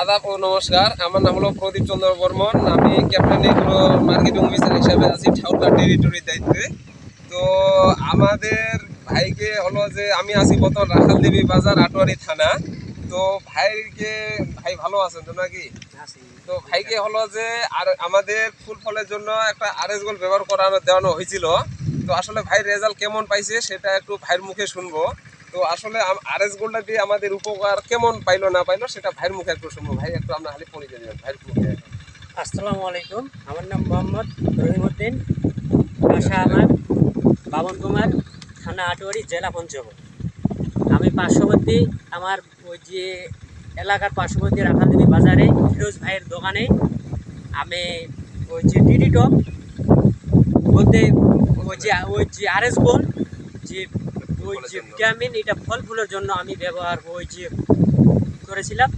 আদাব ও নমস্কার। আমার নাম হলো প্রদীপ চন্দ্র বর্মন। আমি ক্যাপ্টেন মার্কেটিং অফিসার হিসাবে আছি ঠাউটা টেরিটরির দায়িত্বে। তো আমাদের ভাইকে হলো যে, আমি আছি বর্তমান রাখালদেবী বাজার, আটোয়ারি থানা। তো ভাইকে, ভাই ভালো আছেন তো নাকি? তো ভাইকে হলো যে, আর আমাদের ফুল ফলের জন্য একটা আরএস গোল ব্যবহার করানো, দেওয়ানো হয়েছিল। তো আসলে ভাই রেজাল্ট কেমন পাইছে, সেটা একটু ভাইয়ের মুখে শুনব। তো আসলে আর এস গোলটা দিয়ে আমাদের উপকার কেমন পাইলো না পাইলো সেটা ভাইয়ের মুখে একটু ভাই, একটু আমরা খালি পরিচয় দিবেন, ভাইয়ের মুখে। আসসালামু আলাইকুম। আমার নাম মোহাম্মদ রহিমউদ্দিন। বাসা আমার বাবন কুমার, থানা আটোয়ারি, জেলা পঞ্চগড়। আমি পার্শ্ববর্তী আমার ওই যে এলাকার পার্শ্ববর্তী রাখালদেবী বাজারে ফিরোজ ভাইয়ের দোকানে আমি ওই যে ডিডি টপ বলতে ওই যে ওই যে আর এস গোল যে ওই যে ভিটামিন এটা ফল ফুলের জন্য আমি ব্যবহার ওই যে করেছিলাম।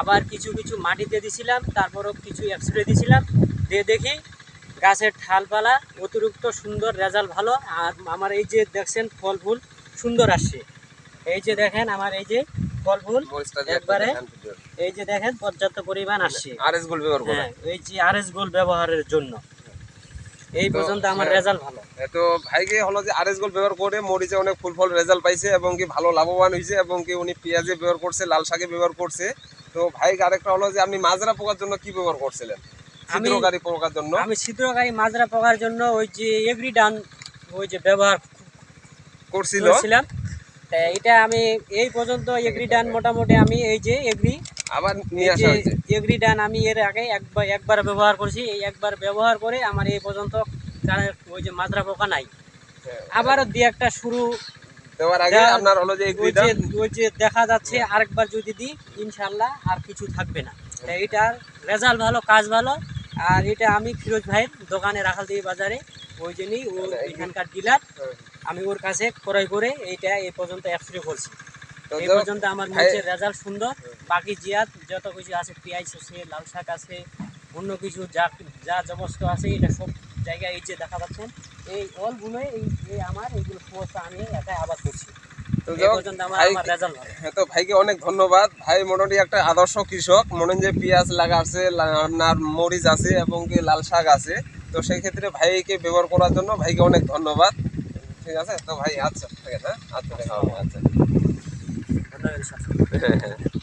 আবার কিছু কিছু মাটিতে দিছিলাম তারপরও কিছু এক্সরে দিছিলাম। দিয়ে দেখি গাছের ঠালপালা অতিরিক্ত সুন্দর রেজাল্ট ভালো। আর আমার এই যে দেখছেন ফল ফুল সুন্দর আসছে। এই যে দেখেন আমার এই যে ফল ফুল একবারে এই যে দেখেন পর্যাপ্ত পরিমাণ আসছে। আরএস গোল ব্যবহার হ্যাঁ এই যে আর এস গোল ব্যবহারের জন্য। এই পর্যন্ত আমার হ্যাঁ। রেজাল্ট ভালো। তো ভাইকে হলো যে আরএস গোল ব্যবহার করে মরিচে অনেক ফুল ফল রেজাল্ট পাইছে এবং কি ভালো লাভবান হয়েছে এবং কি উনি পেঁয়াজে ব্যবহার করছে লাল শাকে ব্যবহার করছে। তো ভাইকে আরেকটা হলো যে আপনি মাজরা পোকার জন্য কি ব্যবহার করছিলেন? ছিদ্রকারী পোকার জন্য? আমি ছিদ্রকারী মাজরা পোকার জন্য ওই যে এগ্রি ডান ওই যে ব্যবহার করছিল? এটা আমি এই পর্যন্ত এগ্রি ডান মোটামুটি আমি এই যে এগ্রি আবার নিয়ে আসা হয়েছে। এগ্রি ডান আমি এর আগে একবার একবার ব্যবহার করেছি এই একবার ব্যবহার করে আমার এই পর্যন্ত ওই যে মাজরা পোকা নাই আবারও দিয়ে একটা শুরু দেওয়ার আগে আপনার হলো যে ওই ওই যে দেখা যাচ্ছে আরেকবার যদি দিই ইনশাল্লাহ আর কিছু থাকবে না। তা এটার রেজাল্ট ভালো কাজ ভালো। আর এটা আমি ফিরোজ ভাইয়ের দোকানে রাখাল দিয়ে বাজারে ওই জন্যই ও এখানকার ডিলার আমি ওর কাছে ক্রয় করে এইটা এই পর্যন্ত এক্সরে করছি। এই পর্যন্ত আমার ভাই- রেজাল্ট সুন্দর। বাকি জিয়াত যত কিছু আছে পেঁয়াজ আছে লাল শাক আছে অন্য কিছু যা যা সমস্ত আছে এটা সব জায়গায় এই যে দেখা পাচ্ছেন। এই এই আমার এইগুলো সমস্ত আমি একাই আবাদ করছি। তো হ্যাঁ তো ভাইকে অনেক ধন্যবাদ। ভাই মোটামুটি একটা আদর্শ কৃষক। মনে যে পেঁয়াজ লাগা আছে আপনার মরিচ আছে এবং কি লাল শাক আছে। তো সেই ক্ষেত্রে ভাইকে ব্যবহার করার জন্য ভাইকে অনেক ধন্যবাদ। ঠিক আছে? তো ভাই আচ্ছা ঠিক আছে হ্যাঁ? আচ্ছা দেখা হবে, আচ্ছা ধন্যবাদ